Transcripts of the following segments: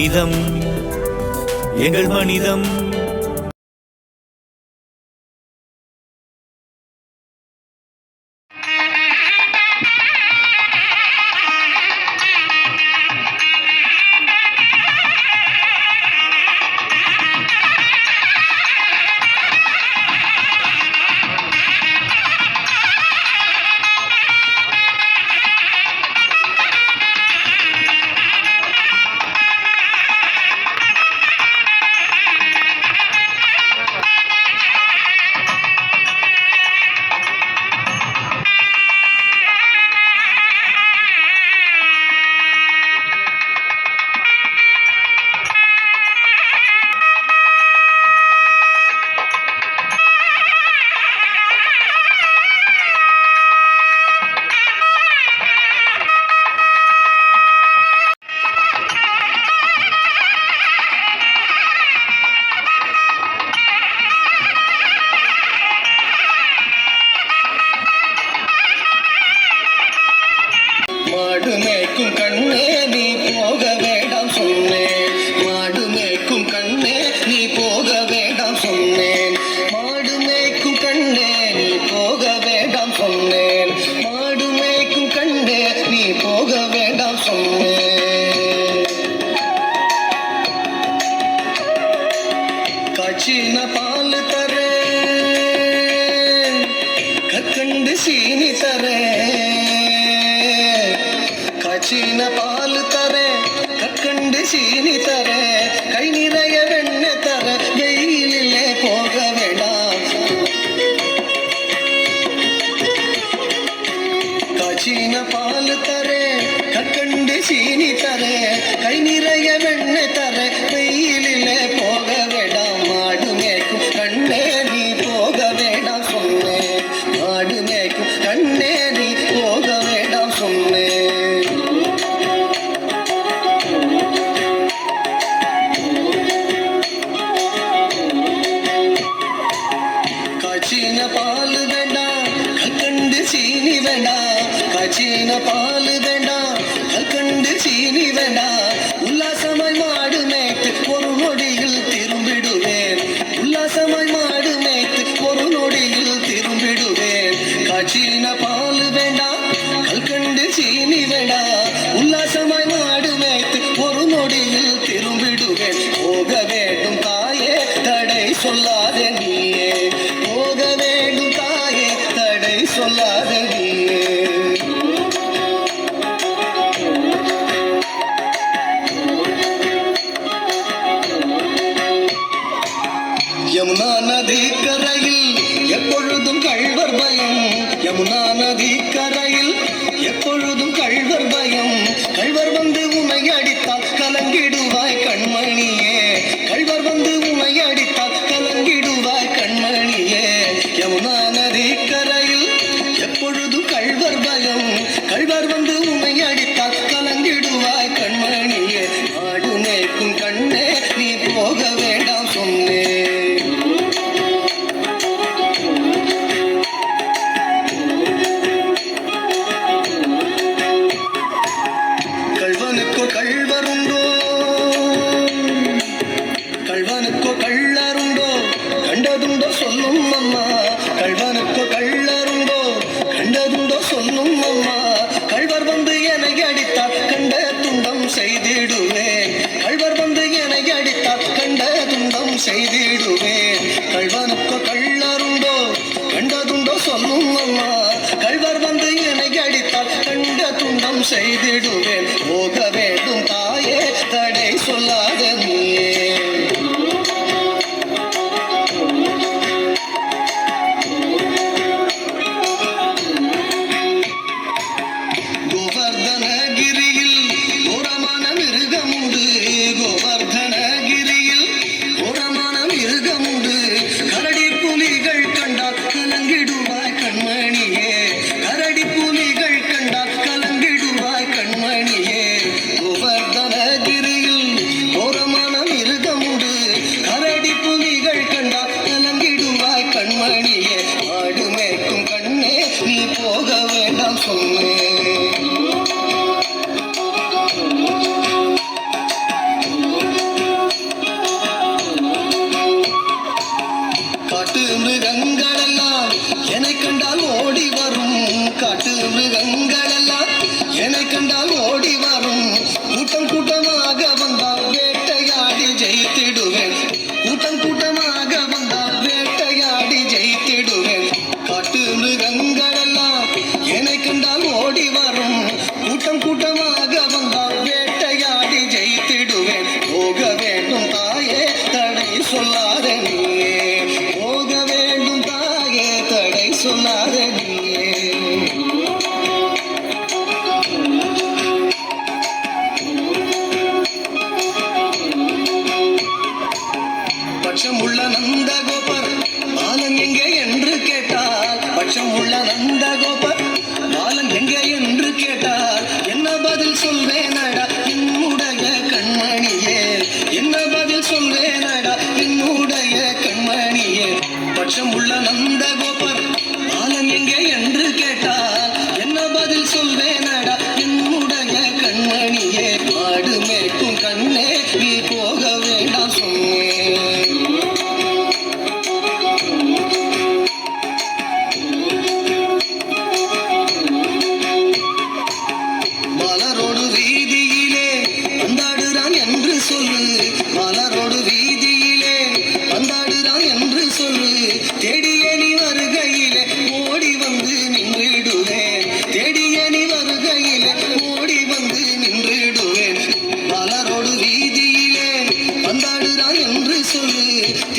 மனிதம். எங்கள் மனிதம். ലോകമേ கை நிறைய வெண்ண யமுனா நதி கரையில் எப்பொழுதும் கழ்வர் பயம். யமுனா நதி கரையில் எப்பொழுதும் கழ்வர் பயம். சொல்லும் அம்மா கள்வர் வந்து என்னை அடித்தால் கண்ட துண்டம் செய்திடுவேன். போக வேண்டும் தாயே தடை சொல்லாத நீ.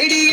என்று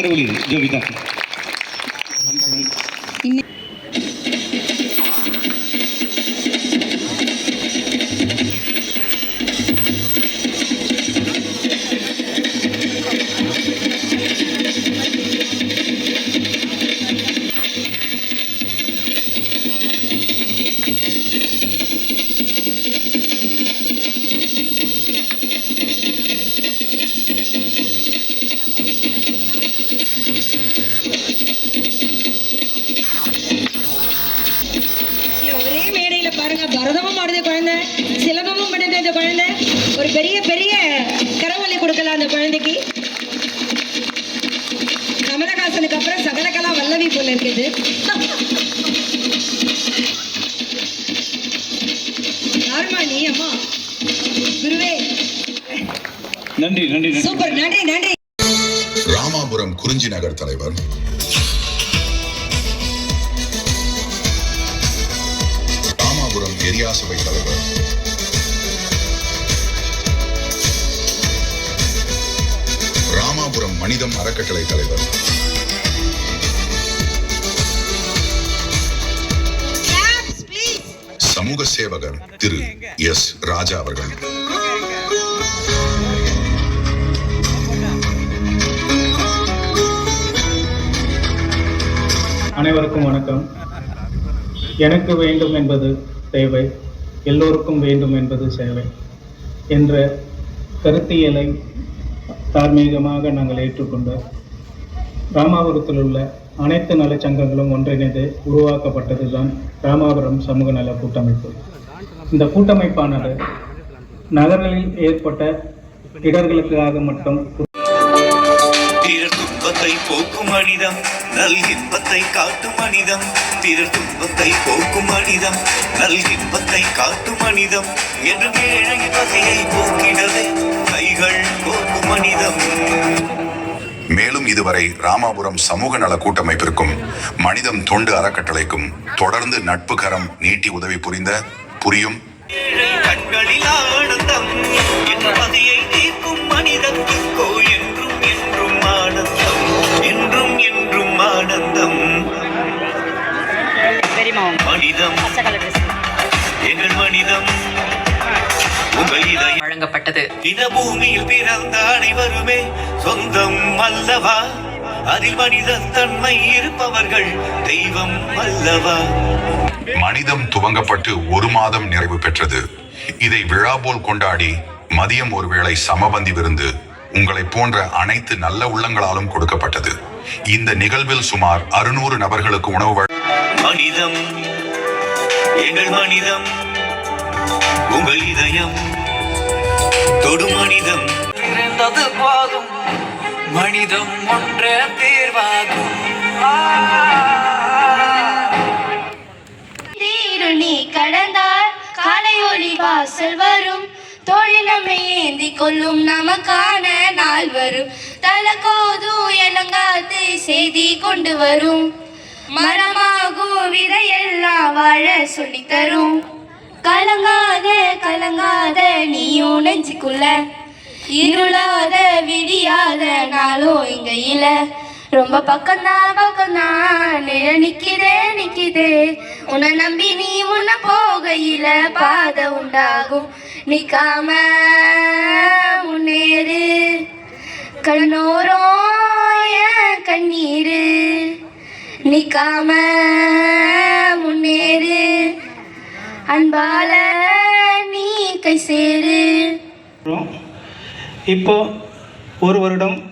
Carolina, yo invitaste. குருவே. நன்றி நன்றி நன்றி. சூப்பர் நன்றி நன்றி. ராமாபுரம் குறிஞ்சி நகர் தலைவர். ராமாபுரம் எரியா சபை தலைவர். ராமாபுரம் மனிதம் அறக்கட்டளை தலைவர். சமூக சேவகர் திரு எஸ் ராஜா அவர்கள். அனைவருக்கும் வணக்கம். எனக்கு வேண்டும் என்பது தேவை எல்லோருக்கும் வேண்டும் என்பது சேவை என்ற கருத்தியலை தார்மீகமாக நாங்கள் ஏற்றுக்கொண்டு ராமாபுரத்தில் உள்ள அனைத்து நலச்சங்கங்களும் ஒன்றிணைந்து உருவாக்கப்பட்டதுதான் ராமாபுரம் சமூக நல கூட்டமைப்பு. இந்த கூட்டமைப்பானது நகர்களில் ஏற்பட்ட இடர்களுக்காக மட்டும் பிறர் துன்பத்தை போக்கும் மனிதம் நல் இன்பத்தை காட்டும் மனிதம். பிறர் துன்பத்தை போக்கும் மனிதம் நல் இன்பத்தை காட்டும் மனிதம். என்று ஏழை வகையை போக்கிடவே கைகள் கோக்கும் மனிதம். மேலும் இதுவரை ராமாபுரம் சமூக நல கூட்டமைப்பிற்கும் மனிதம் தொண்டு அறக்கட்டளைக்கும் தொடர்ந்து நட்பு கரம் நீட்டி உதவி புரிந்த புரியும். ஏழை கண்களில் ஆனந்தம். என் பதியை தீர்க்கும் மனிதத்துக்கோ என்றும் என்றும் ஆனந்தம். என்றும் என்றும் ஆனந்தம். மனித மனிதம். எங்கள் மனிதம். வழங்கப்பட்டது. இந்த பூமியில் பிறந்த அனைவருமே சொந்தம் அல்லவா? அதில் மனித தன்மை இருப்பவர்கள் தெய்வம் அல்லவா? மனிதம் துவங்கப்பட்டு ஒரு மாதம் நிறைவு பெற்றது. இதை விழா போல் கொண்டாடி மதியம் ஒருவேளை சமபந்தி விருந்து உங்களை போன்ற அனைத்து நல்ல உள்ளங்களாலும் கொடுக்கப்பட்டது. இந்த நிகழ்வில் சுமார் அறுநூறு நபர்களுக்கு உணவு மனிதம் எங்கள் மனிதம் உங்கள் இதயம் தொடு மனிதம். இருந்தது போதும் மனிதம் ஒன்றே தீர்வாகும். காலை ஒளி வாசல் வரும் தோழிலமை ஏந்தி கொள்ளும் நமக்கான நாள் வரும். தலகோதும் இளங்காத்து செய்தி கொண்டு வரும். மரமாகும் விதையெல்லாம் வாழ சொல்லி தரும். கலங்காத கலங்காத நீயும் நெஞ்சுக்குள்ள. இருளாத விடியாத நாளும் இங்க இல்ல. ரொம்ப பக்கம்தான் பக்கம்தான். நிழ நிக்குதே நிக்குதே. உன்னை நம்பி நீ உன்ன போகையில பாதை உண்டாகும். நிக்காம முன்னேறு. கண்ணோரம் கண்ணீரு. நிக்காம முன்னேறு. அன்பால நீ கை சேரு. இப்போ ஒரு வருடம்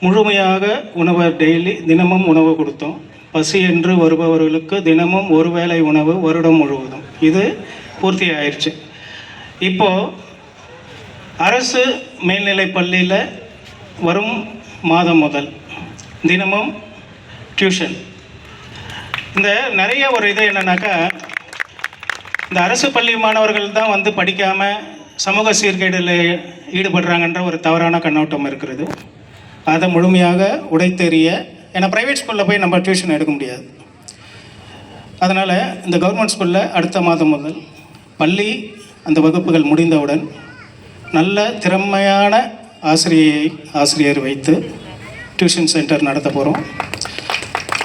முழுமையாக உணவை டெய்லி தினமும் உணவு கொடுத்தோம். பசி என்று வருபவர்களுக்கு தினமும் ஒரு வேளை உணவு வருடம் முழுவதும். இது பூர்த்தி ஆயிடுச்சு இப்போது அரசு மேல்நிலை பள்ளியில் வரும் மாதம் முதல் தினமும் டியூஷன். இந்த நிறைய ஒரு இது என்னென்னாக்கா இந்த அரசு பள்ளி மாணவர்கள் தான் வந்து படிக்காமல் சமூக சீர்கேடில் ஈடுபடுறாங்கன்ற ஒரு தவறான கண்ணோட்டம் இருக்கிறது. அதை முழுமையாக உடைத்தெறிய ஏன்னா ப்ரைவேட் ஸ்கூலில் போய் நம்ம டியூஷன் எடுக்க முடியாது. அதனால் இந்த கவர்மெண்ட் ஸ்கூலில் அடுத்த மாதம் முதல் பள்ளி அந்த வகுப்புகள் முடிந்தவுடன் நல்ல திறமையான ஆசிரியை ஆசிரியர் வைத்து டியூஷன் சென்டர் நடத்த போகிறோம்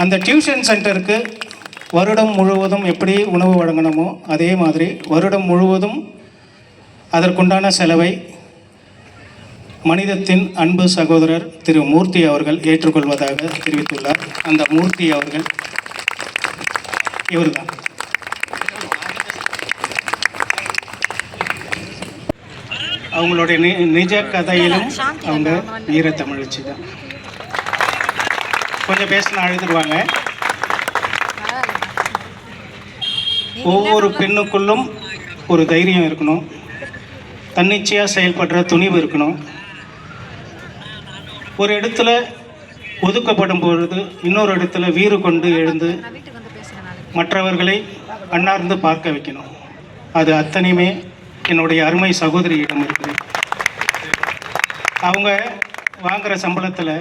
அந்த டியூஷன் சென்டருக்கு வருடம் முழுவதும் எப்படி உணவு வழங்கணுமோ அதே மாதிரி வருடம் முழுவதும் அதற்குண்டான செலவை மனிதத்தின் அன்பு சகோதரர் திரு மூர்த்தி அவர்கள் ஏற்றுக்கொள்வதாக தெரிவித்துள்ளார். அந்த மூர்த்தி அவர்கள் இவர்தான். அவங்களுடைய நி நிஜ கதையிலும் அவங்க வீரத்தமிழச்சி தான். கொஞ்சம் பேசினா அழுதுருவாங்க. ஒவ்வொரு பெண்ணுக்குள்ளும் ஒரு தைரியம் இருக்கணும். தன்னிச்சையாக செயல்படுற துணிவு இருக்கணும். ஒரு இடத்துல ஒதுக்கப்படும் பொழுது இன்னொரு இடத்துல வீறு கொண்டு எழுந்து மற்றவர்களை அண்ணார்ந்து பார்க்க வைக்கணும். அது அத்தனையுமே என்னுடைய அருமை சகோதரியிடம் இருக்குது அவங்க வாங்குற சம்பளத்தில்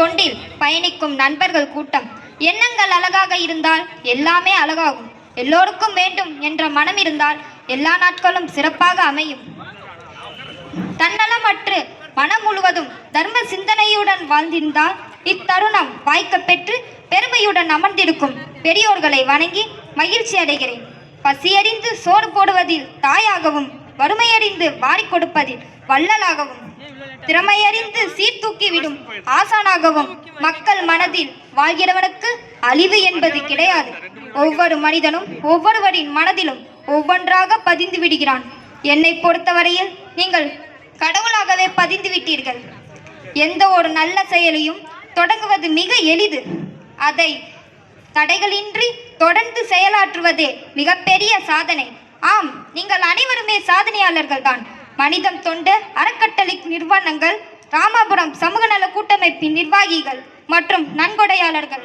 தொண்டில் பயணிக்கும் நண்பர்கள் கூட்டம். எண்ணங்கள் அழகாக இருந்தால் எல்லாமே அழகாகும். எல்லோருக்கும் வேண்டும் என்ற மனம் இருந்தால் எல்லா நாட்களும் சிறப்பாக அமையும். தன்னலமற்று மனம் முழுவதும் தர்ம சிந்தனையுடன் வாழ்ந்திருந்தால் இத்தருணம் வாய்க்க பெற்று பெருமையுடன் அமர்ந்திருக்கும் பெரியோர்களை வணங்கி மகிழ்ச்சி அடைகிறேன். பசியறிந்து சோறு போடுவதில் தாயாகவும் வறுமையறிந்து வாரிக் கொடுப்பதில் வள்ளலாகவும். திறமையறிந்து சீர்தூக்கிவிடும் ஆசானாகவும் மக்கள் மனதில் வாழ்கிறவனுக்கு அழிவு என்பது கிடையாது. ஒவ்வொரு மனிதனும் ஒவ்வொருவரின் மனதிலும் ஒவ்வொன்றாக பதிந்து விடுகிறான். என்னை பொறுத்தவரையில் நீங்கள் கடவுளாகவே பதிந்து விட்டீர்கள். எந்த ஒரு நல்ல செயலையும் தொடங்குவது மிக எளிது. அதை தடைகளின்றி தொடர்ந்து செயலாற்றுவதே மிகப்பெரிய சாதனை. ஆம் நீங்கள் அனைவருமே சாதனையாளர்கள் தான் மனிதம் தொண்டு அறக்கட்டளை நிறுவனங்கள் ராமாபுரம் சமூக நல கூட்டமைப்பின் நிர்வாகிகள் மற்றும் நன்கொடையாளர்கள்.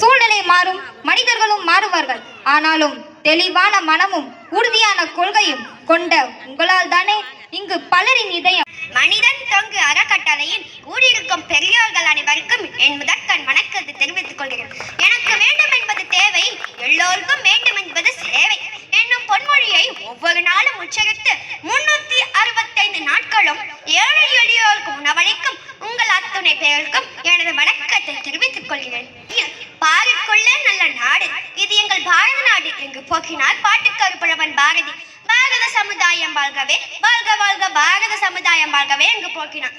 சூழ்நிலை மாறும் மனிதர்களும் மாறுவார்கள். ஆனாலும் தெளிவான மனமும் உறுதியான கொள்கையும் கொண்ட உங்களால் தானே இங்கு பலரின் இதயம் மனிதன் தொங்கு அறக்கட்டளையின் ஊழியிருக்கும் பெரியோர்கள் அனைவருக்கும் என் முதற்கண் வணக்கத்தை தெரிவித்துக் கொள்கிறேன். எனக்கு வேண்டும் என்பது தேவை எல்லோருக்கும் வேண்டும் என்பது சேவை. என்னும் பொன்மொழியை ஒவ்வொரு நாளும் உச்சரித்து முன்னூத்தி அறுபத்தைந்து நாட்களும் ஏழை எளியோருக்கு உணவளிக்கும் உங்கள் அத்துணை பெயருக்கும் எனது வணக்கத்தை தெரிவித்துக் கொள்கிறேன். பாருக்குள்ளே நல்ல நாடு. இது எங்கள் பாரத நாடு. இங்கு போக்கினார் பாட்டுக்கருப்பழவன் பாரதி. பாரத சமுதாயம் வாழ்கவே வாழ்க வாழ்க பாரத சமுதாயம் வாழ்கவே எங்கு போக்கினான்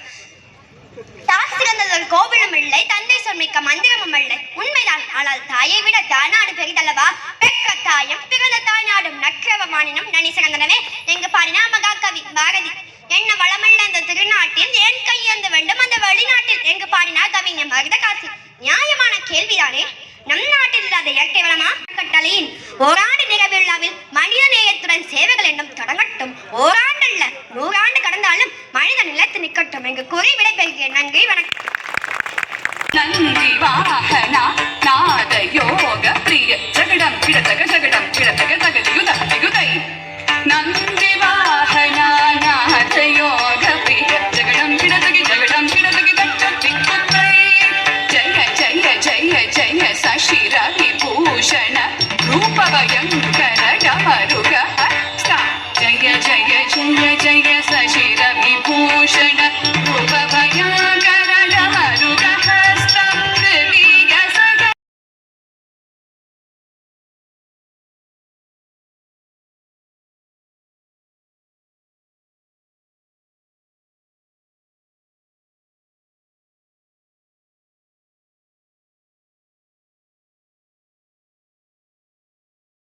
தாய் சிறந்ததொரு கோவிலும் இல்லை தந்தை சொன்மிக்க மந்திரமும் இல்லை. உண்மைதான் ஆனால் தாயை விட தானாடு பெரிதல்லவா? பெற்ற தாயம் பிறந்த தாய்நாடும் நற்றவ மானினம் நனி சிறந்தனவே எங்கு பாடினா மகாகவி பாரதி என்ன வளமல்ல அந்த திருநாட்டில் ஏன் கையேந்த வேண்டும் அந்த வெளிநாட்டில். எங்கு பாடினார் கவிஞர் மருத காசி நியாயமான கேள்விதானே? நம் நாட்டில் இல்லாத இயற்கை வளமா? கட்டளையின் ஓராண்டு நிகழ்விழாவில் மனித நேயத்துடன் சேவைகள் என்னும் தொடங்கட்டும். ஓராண்டு இல்ல நூறாண்டு கடந்தாலும் மனித நிலத்து நிற்கட்டும் என்று கூறி விடைபெறுகிறேன். நன்றி வணக்கம். நன்றி வாகனா நாத யோக பிரிய ஜகடம் கிடத்தக ஜகடம் கிடத்தக தகதியுத রাশি রাগে